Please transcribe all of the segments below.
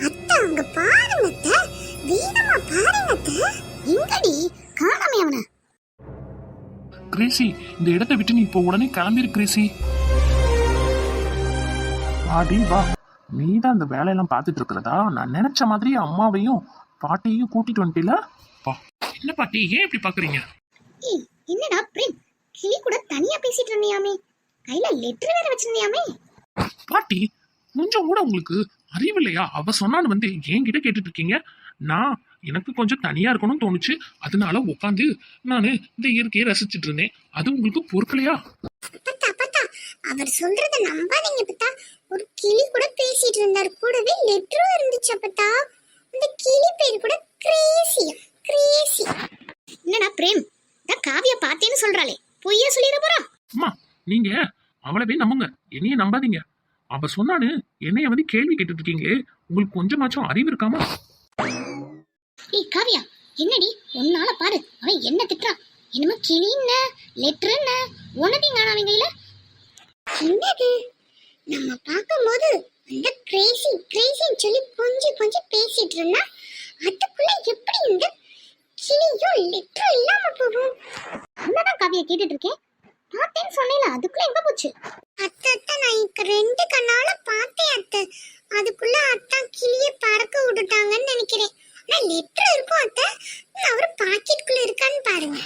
அத்தை அங்க பாருங்க வீரமா பாருங்க எங்கடி? காணாமே அவனை. கிரேசி இந்த இடத்தை விட்டு நீ இப்போ உடனே கிளம்பிரு கிரேசி. வாடி வா. நீ தான் இந்த வேலையெல்லாம் பார்த்துட்டு இருக்கிறதா? நான் நினைச்ச மாதிரி அம்மாவையும் பாட்டியையும் கூட்டிட்டு வந்துட்டீல? பா என்ன பாட்டி ஏன் இப்படி பாக்குறீங்க என்னடா பிரேம் கிளி கூட தனியா பேசிட்டு இருந்தியாமே? கையில லெட்டர் வேற வச்சிருந்தியாமே? பாட்டி கொஞ்சம் கூட உங்களுக்கு அறிவு இல்லையா அவ சொன்னான்னு வந்து என்கிட்ட கேட்டுட்டு இருக்கீங்க நான் எனக்கு கொஞ்சம் தனியா இருக்கணும்னு தோணுச்சு. அதனால உட்காந்து நான் இந்த இயற்கையை ரசிச்சிட்டு இருந்தேன் அது உங்களுக்கு பொறுக்கலையா? அவர் சொல்றத நம்பாதீங்க பத்தா. ஒரு கிளி கூட பேசிட்டு இருந்தார் கூடவே லெட்டரும் இருந்துச்சு அப்பத்தா அந்த கிளி பேர் கூட கிரேசியா கிரேசி என்னடா பிரேம்? நான் காவியா பார்த்தேன்னு சொல்றாளே. பொய்யா சொல்லிட போறா? அம்மா நீங்க அவளவே நம்புங்க. என்னைய நம்பாதீங்க. அவ சொன்னான்னு என்னைய வந்து கேள்வி கேட்டுட்டு இருக்கீங்களே உங்களுக்கு கொஞ்சமாச்சும் அறிவு இருக்காமா? ஏய் காவியா என்னடி? உன்னால பாரு. அவன் என்ன திட்டுறான்? என்னமோ கிளின்ன லெட்டர்ன உனதையும் காணாம கையில? என்னது? நம்ம பார்க்கும்போது அந்த கிரேசி கிரேசின்னு சொல்லி கொஞ்சம் கொஞ்சம் பேசிட்டு இருந்தா அதுக்குள்ள எப்படி இந்த கிளியோ லெட்டரும் இல்லாம போகும்? அதான் காவியா கேட்டுட்டு இருக்கேன் பார்த்தேன்னு சொன்னேல அதுக்குள்ள எங்க போச்சு? அத்தை அத்தை நான் இங்க ரெண்டு கண்ணால பார்த்தேன் அத்தை. அதுக்குள்ள அத்தா கிளிய பறக்க விட்டுட்டாங்கன்னு நினைக்கிறேன். ஆனா லெட்டர் இருக்கும் அத்தை? அவர் பாக்கெட்டுக்குள்ள இருக்கான்னு பாருங்க.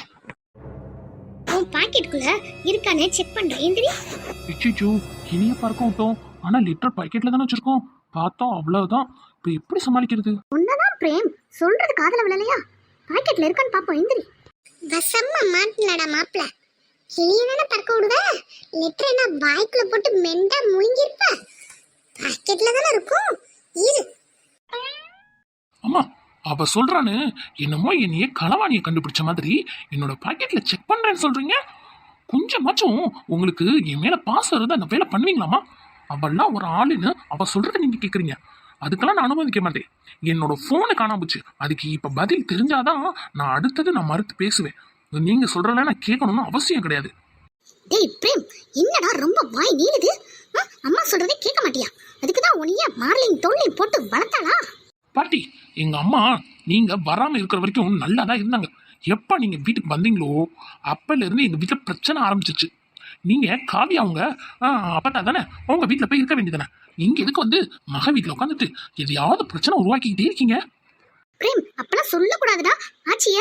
உன் பாக்கெட்டுக்குள்ள இருக்கானே செக் பண்றேன். எந்திரி. இச்சிச்சு இனிய பார்க்க விட்டோம். ஆனா லிட்டர் பாக்கெட்ல தானே வச்சிருக்கோம். பார்த்தோம் அவ்வளவுதான். இப்ப எப்படி சமாளிக்கிறது? உன்னதான் பிரேம். சொல்றது காதல விழலையா? பாக்கெட்ல இருக்கான்னு பாப்போம் எந்திரி. வசம்மா மாட்டலடா மாப்ள கிளியதான பறக்க விடுவ? லெட்டர் என்ன பாய்க்குள்ள போட்டு மெண்டா முழுங்கிருப்ப பாக்கெட்ல தானே இருக்கும். இரு. அம்மா அவ சொல்றானு என்னமோ என்னைய களவாணிய கண்டுபிடிச்ச மாதிரி என்னோட பாக்கெட்ல செக் பண்றேன்னு சொல்றீங்க? கொஞ்சமாச்சும் உங்களுக்கு என் மேல பாசம் இருந்தா அந்த வேலை பண்ணுவீங்களாமா அவள்லாம் ஒரு ஆளுன்னு அவ சொல்றத நீங்க கேக்குறீங்க. அதுக்கெல்லாம் நான் அனுமதிக்க மாட்டேன். என்னோட போனு காணாம போச்சு. அதுக்கு இப்ப பதில் தெரிஞ்சாதான் நான் அடுத்தது நான் மறுத்து பேசுவேன். நீங்க சொல்றதெல்லாம் நான் கேட்கணும்னு அவசியம் கிடையாது. டேய் பிரேம் என்னடா ரொம்ப வாய் நீளுது? அம்மா சொல்றதே கேட்க மாட்டியா? அதுக்கு தான் உனிய மார்லிங் தோல்லையும் போட்டு வளர்த்தாளா? பாட்டி எங்க அம்மா நீங்க வராம இருக்கிற வரைக்கும் நல்லா தான் இருந்தாங்க. எப்ப நீங்க வீட்டுக்கு வந்தீங்களோ அப்பல இருந்து எங்க வீட்டுல பிரச்சனை ஆரம்பிச்சிச்சு. நீங்க காவியா அவங்க அப்பத்தா தானே உங்க வீட்டுல போய் இருக்க வேண்டியதானே இங்க எதுக்கு வந்து மக வீட்டுல உட்காந்துட்டு எதையாவது பிரச்சனை உருவாக்கிக்கிட்டே இருக்கீங்க? பிரேம் அப்பெல்லாம் சொல்லக்கூடாதுடா. ஆச்சிய.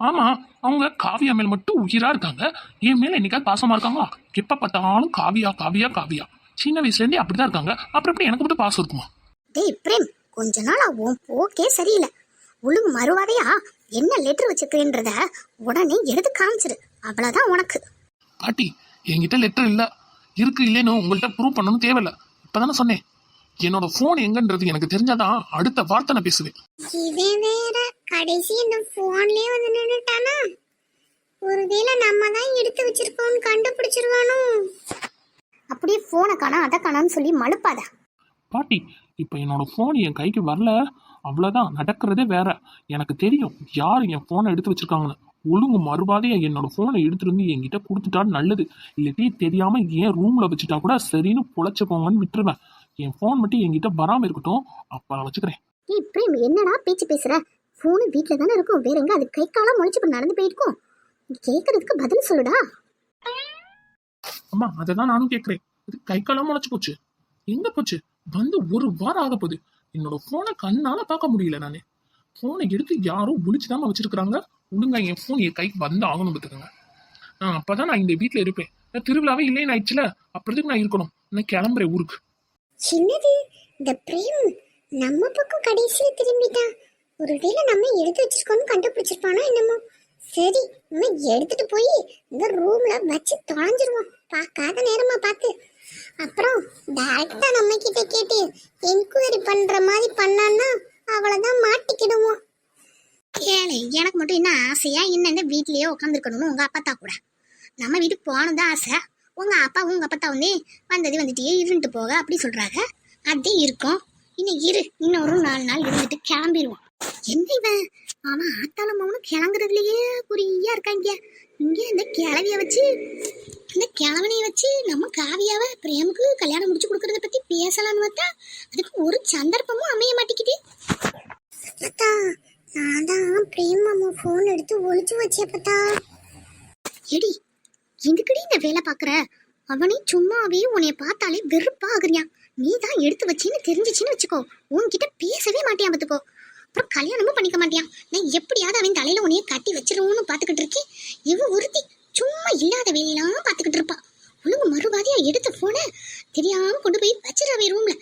ஆமா அவங்க காவியா மேல மட்டும் உயிரா இருக்காங்க. என் மேல என்னைக்காவது பாசமா இருக்காங்களா? எப்ப பார்த்தாலும் காவியா காவியா காவியா. சின்ன வயசுல இருந்தே அப்படிதான் இருக்காங்க. அப்புறம் எப்படி எனக்கு மட்டும் பாசம் இருக்குமா? டேய் பிரேம் கொஞ்ச நாளா உன் போக்கே சரியில்லை. ஒழுங்கு மறுவாதையா என்ன லெட்டர் வச்சிருக்கேன்றத உடனே எடுத்து காமிச்சிரு. அவ்வளவுதான் உனக்கு. பாட்டி என்கிட்ட லெட்டர் இல்ல. இருக்கு இல்லைன்னு உங்கள்கிட்ட ப்ரூவ் பண்ணணும் தேவையில்ல. இப்பதானே சொன்னேன். என்னோட ஃபோன் எங்கன்றது எனக்கு தெரிஞ்சாதான் அடுத்த வார்த்தை நான் பேசுவேன். கடைசி இந்த போன்லயே வந்து நின்னுட்டானா? ஒருவேளை நம்ம தான் எடுத்து வச்சிருக்கோம்னு கண்டுபிடிச்சிருவானோ? அப்படியே போனை காணா அதை காணான்னு சொல்லி மழுப்பாத. பாட்டி இப்போ என்னோட ஃபோன் என் கைக்கு வரல. அவ்வளோதான் நடக்கிறதே வேற. எனக்கு தெரியும் யார் என் ஃபோனை எடுத்து வச்சிருக்காங்கன்னு. ஒழுங்கு மறுபாதையை என்னோட ஃபோனை எடுத்துட்டு வந்து என்கிட்ட கொடுத்துட்டா நல்லது. இல்லாட்டி தெரியாம ஏன் ரூம்ல வச்சுட்டா கூட சரின்னு பொழைச்சுக்கோங்கன்னு விட்டுருவேன். என் ஃபோன் மட்டும் என்கிட்ட வராம இருக்கட்டும் அப்ப நான் வச்சுக்கிறேன். ஏய் பிரேம் என்னடா பேச்சு பேசுற? போனு வீட்ல தானே இருக்கும். வேற எங்க? அது கை காலம் முளைச்சு இப்ப நடந்து போயிருக்கும் நீ கேக்குறதுக்கு பதில் சொல்லுடா. அம்மா அதை தான் நானும் கேட்குறேன் இது கை காலம் முளைச்சு போச்சு. எங்க போச்சு? வந்து ஒரு வாரம் ஆக போகுது. என்னோட ஃபோனை கண்ணால பார்க்க முடியல நானு. ஃபோனை எடுத்து யாரோ ஒளிச்சுதாம வச்சிருக்காங்க ஒழுங்கா என் ஃபோன் என் கைக்கு வந்து ஆகணும் பார்த்துக்கோங்க. ஆ அப்பதான் நான் இந்த வீட்டில் இருப்பேன். நான் திருவிழாவே இல்லைன்னு ஆயிடுச்சுல. அப்புறத்துக்கு நான் இருக்கணும். நான் கிளம்புறேன் ஊருக்கு. சின்னது இந்த பிரேம் நம்ம பக்கம் கடைசியில திரும்பிட்டான். ஒருவேளை நம்ம எடுத்து வச்சிருக்கோம்னு கண்டுபிடிச்சிருப்பானோ என்னமோ? சரி நம்ம எடுத்துட்டு போய் இந்த ரூம்ல வச்சு தொலைஞ்சிருவோம். பார்க்காத நேரமா பார்த்து. அப்புறம் டேரக்டா நம்ம கிட்ட கேட்டு என்கொயரி பண்ற மாதிரி பண்ணான்னா அவ்வளவுதான் மாட்டிக்கிடுவோம். ஏழை எனக்கு மட்டும் என்ன ஆசையா என்ன இந்த வீட்லயே உட்காந்துருக்கணும்னு உங்க அப்பா கூட? நம்ம வீட்டுக்கு போகணும் தான் ஆசை. உங்க அப்பா உங்க அப்பா வந்து வந்தது வந்துட்டே இருந்துட்டு போக அப்படி சொல்றாங்க. அதே இருக்கும். இன்னும் இரு இன்னொரு நாலு நாள் இருந்துட்டு கிளம்பிடுவோம் எங்க இவன் அவன் ஆத்தாளம் அவனும் கிளங்குறதுலயே குறியா இருக்காங்க. இங்க இந்த கிளவிய வச்சு இந்த கிழவனைய வச்சு நம்ம காவியாவை பிரேமுக்கு கல்யாணம் முடிச்சு கொடுக்கறத பத்தி பேசலாம்னு பார்த்தா அதுக்கு ஒரு சந்தர்ப்பமும் அமைய மாட்டேங்குது. பத்தா நான் தான் பிரேம் மாமா ஃபோன் எடுத்து ஒழிச்சு வச்சே பார்த்தா. எடி எதுக்குடி இந்த வேலை பார்க்குற? அவனே சும்மாவே உன்னைய பார்த்தாலே வெறுப்பா ஆகுறியான் நீ தான் எடுத்து வச்சேன்னு தெரிஞ்சிச்சின்னு வச்சுக்கோ. உன்கிட்ட பேசவே மாட்டேன் பார்த்துக்கோ. அப்புறம் கல்யாணமும் பண்ணிக்க மாட்டியான் நான் எப்படியாவது அவன் தலையில உன்னைய கட்டி வச்சிருவோன்னு பார்த்துக்கிட்டு இருக்கேன். இவ ஒருத்தி சும்மா இல்லாத வேலையெல்லாம் பார்த்துக்கிட்டு இருப்பா. ஒழுங்கு மறுவாதியா எடுத்த போன தெரியாம கொண்டு போய் வச்சிடவே ரூம்ல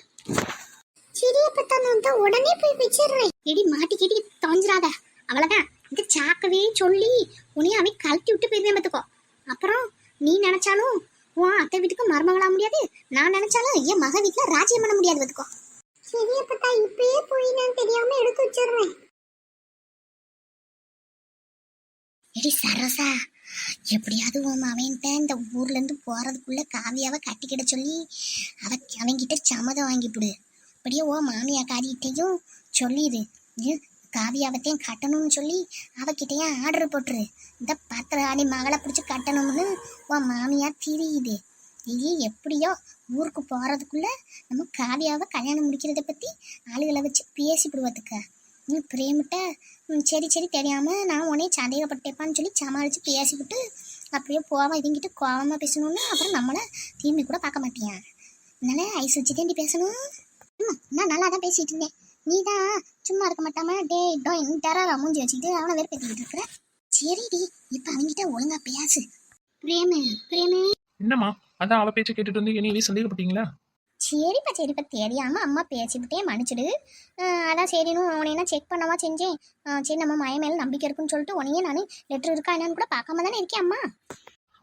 சரியா பார்த்தா நான் தான் உடனே போய் வச்சிடுறேன். எடி மாட்டி கேட்டி தொலைஞ்சிராத அவ்வளவுதான். இந்த சாக்கவே சொல்லி உன்னைய அவன் கழட்டி விட்டு போயிருவேன் பார்த்துக்கோ. அப்புறம் நீ நினைச்சாலும் உன் அத்தை வீட்டுக்கு மருமகளா முடியாது. நான் நினைச்சாலும் என் மக வீட்டுல ராஜ்யம் பண்ண முடியாது பார்த்துக்கோ சரியா பார்த்தா இப்பயே போய் நான் தெரியாம எடி எப்படியாவது உன் அவன்கிட்ட இந்த ஊர்ல இருந்து போறதுக்குள்ள காவியாவை கட்டிக்கிட சொல்லி அவ அவன்கிட்ட சம்மதம் வாங்கிவிடு அப்படியே ஓ மாமியா காரிகிட்டையும் சொல்லிடு காவியாவத்தையும் கட்டணும்னு சொல்லி அவகிட்டையும் ஆர்டர் போட்டுரு. இந்த பத்திராணி மகளை பிடிச்சி கட்டணும்னு உன் மாமியா திரியுது. இது எப்படியோ ஊருக்கு போறதுக்குள்ள நம்ம காவியாவை கல்யாணம் முடிக்கிறத பத்தி ஆளுகளை வச்சு பேசிவிடுவதுக்கா நீ பிரேமிட்ட ம், சரி சரி தெரியாமல் நான் உடனே சந்தேகப்பட்டேப்பான்னு சொல்லி சமாளித்து பேசிவிட்டு அப்படியே போவான் இவங்கிட்ட கோவமாக பேசணும்னா அப்புறம் நம்மளை தீமை கூட பார்க்க மாட்டியா? அதனால ஐஸ் வச்சு தேண்டி பேசணும். நான் நல்லா தான் பேசிகிட்டு இருந்தேன். நீ தான் சும்மா இருக்க மாட்டாம டே டோய் டெரரா மூஞ்சி வச்சுக்கிட்டு அவனை வெறுப்பேற்றிக்கிட்டு இருக்கிற சரிடி இப்போ அவங்கிட்ட ஒழுங்கா பேசு. பிரேமு பிரேமு. என்னம்மா அதான் அவள் பேச்சு கேட்டுட்டு வந்து என்னையே சந்தேகப்பட்டீங்களா? சரிப்பா சரிப்பா. தெரியாம அம்மா பேசிவிட்டே மன்னிச்சிடு. அதான் சரின்னு உனைய செக் பண்ணவா செஞ்சேன். சரி நம்ம மய மேல நம்பிக்கை இருக்குன்னு சொல்லிட்டு உனையே நான் லெட்டர் இருக்கா என்னன்னு கூட பார்க்காம தானே இருக்கேன் அம்மா.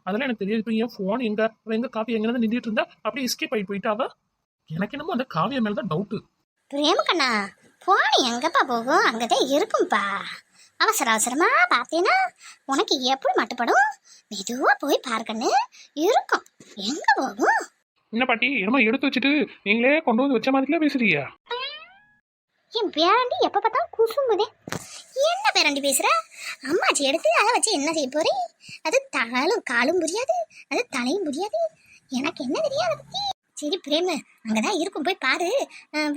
அதெல்லாம் எனக்கு தெரியாது. இப்போ என் ஃபோன் எங்க? எங்க காப்பி எங்க இருந்து நின்றுட்டு இருந்தா அப்படியே எஸ்கேப் ஆகி போயிட்டா அவ? எனக்கு என்னமோ அந்த காவிய மேல தான் டவுட்டு பிரேமக்கண்ணா போன் எங்கப்பா போகும்? அங்கதான் இருக்கும்பா. அவசர அவசரமா பார்த்தேன்னா உனக்கு எப்படி மட்டுப்படும்? மெதுவா போய் பார்க்கன்னு இருக்கும். எங்க போகும்? என்ன பாட்டி என்னமா எடுத்து வச்சுட்டு நீங்களே கொண்டு வந்து வச்ச மாதிரிலாம் பேசுறியா என் பேரண்டி எப்ப பார்த்தாலும் குசும்புதே. என்ன பேரண்டி பேசுற? அம்மாச்சி எடுத்து அதை வச்சு என்ன செய்ய போறேன் அது தலும் காலும் புரியாது அது தலையும் புரியாது. எனக்கு என்ன தெரியாது அதை சரி பிரேமு அங்கதான் இருக்கும். போய் பாரு.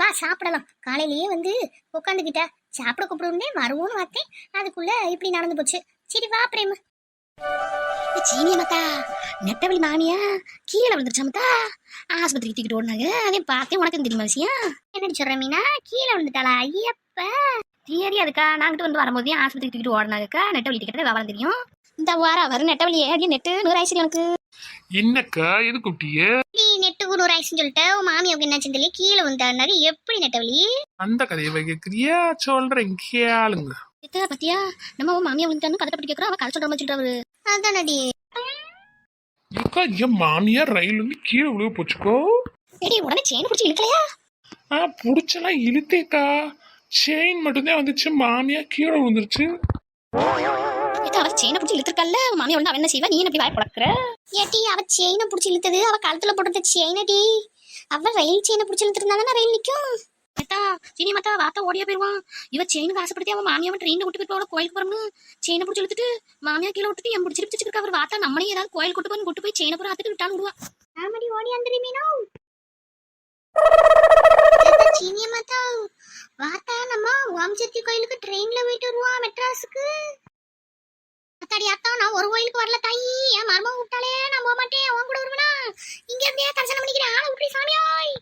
வா சாப்பிடலாம். காலையிலேயே வந்து உட்காந்துக்கிட்ட சாப்பிட கூப்பிடுவோம்னே வருவோம்னு பார்த்தேன். அதுக்குள்ள இப்படி நடந்து போச்சு. சரி வா பிரேமு. சீனிய மத்தா நெட்டவழி மாமியா கீழே விழுந்துருச்சா மத்தா ஆஸ்பத்திரிக்கு தூக்கிட்டு ஓடினாங்க. அதே பார்த்தேன் உனக்கு தெரியுமா விஷயம்? என்னடி சொல்ற மீனா? கீழே விழுந்துட்டாளா? ஐயப்ப. சரி அதுக்கா நாங்கிட்ட வந்து வரும்போது ஆஸ்பத்திரி தூக்கிட்டு ஓடினாக்கா நெட்டவழி டிக்கெட் விவரம் தெரியும். இந்த வாரம் வரும் நெட்டவழி. ஏடி நெட்டு நூறு ஆயிடுச்சு உனக்கு. என்னக்கா எது குட்டியே? நீ நெட்டு குரு ரைஸ்னு சொல்லிட்டு உன் மாமியாவுக்கு என்ன செஞ்சலி கீழே விழுந்தாருனாரு எப்படி நெட்டவழி? அந்த கதையை வைக்கிறியா? சொல்றேன் கேளுங்க. பத்தியா? நம்ம மாமியா விழுந்தான்னு கதை பற்றி கேட்குறோம் அவன் கதை சொல்ற மாதிரி சொல்லிட்டு அவரு. அதானடி. அக்கா என் மாமியார் ரயில் வந்து கீழே விழுக போச்சுக்கோ. ஏடி உடனே செயின் பிடிச்சி இழுக்கலையா? ஆ புடிச்செல்லாம் இழுத்தேக்கா. செயின் மட்டும்தான் வந்துச்சு மாமியார் கீழே விழுந்துருச்சு. இத்த அவ செயினை பிடிச்சி இழுத்துருக்கல்ல உன் மாமியா வந்து அவன் என்ன செய்வா? நீ என்ன இப்படி வாய் பழக்கிற? ஏட்டி அவ செயினை பிடிச்சி இழுத்தது. அவ கழுத்துல போட்டது செயினடி அவ ரயில் செயினை பிடிச்சி இழுத்துருந்தா தானே ரயில் நிக்கும்? சினி மத்தா வாத்தா ஓடியா போயிருவான். இவ செயினுக்கு ஆசைப்படுத்தி அவன் மாமியாவை ட்ரெயினில் விட்டு போய் கோயிலுக்கு போறோம்னு செயினை பிடிச்சி இழுத்துட்டு மாமியா கீழே விட்டுட்டு என் பிடிச்சி பிடிச்சிருக்க அவர் வாத்தா நம்மளையும் ஏதாவது கோயில் கூட்டு போய் கூட்டு போய் செயினை பூரா ஆத்துட்டு விட்டாலும் விடுவா. ஆமாடி ஓடி அந்தரி மீனோ. சீனிய மாத்தா வாத்தா நம்ம ஓம்சக்தி கோயிலுக்கு ட்ரெயின்ல போயிட்டு வருவோம் மெட்ராஸுக்கு. அத்தாடி அத்தா நான் ஒரு கோயிலுக்கு வரல தாயி. என் மர்மம் விட்டாலே நான் போக மாட்டேன் உன் கூட வருவனா. இங்க இருந்தே தரிசனம் பண்ணிக்கிறேன் ஆளை விட்டு சாமியாய்.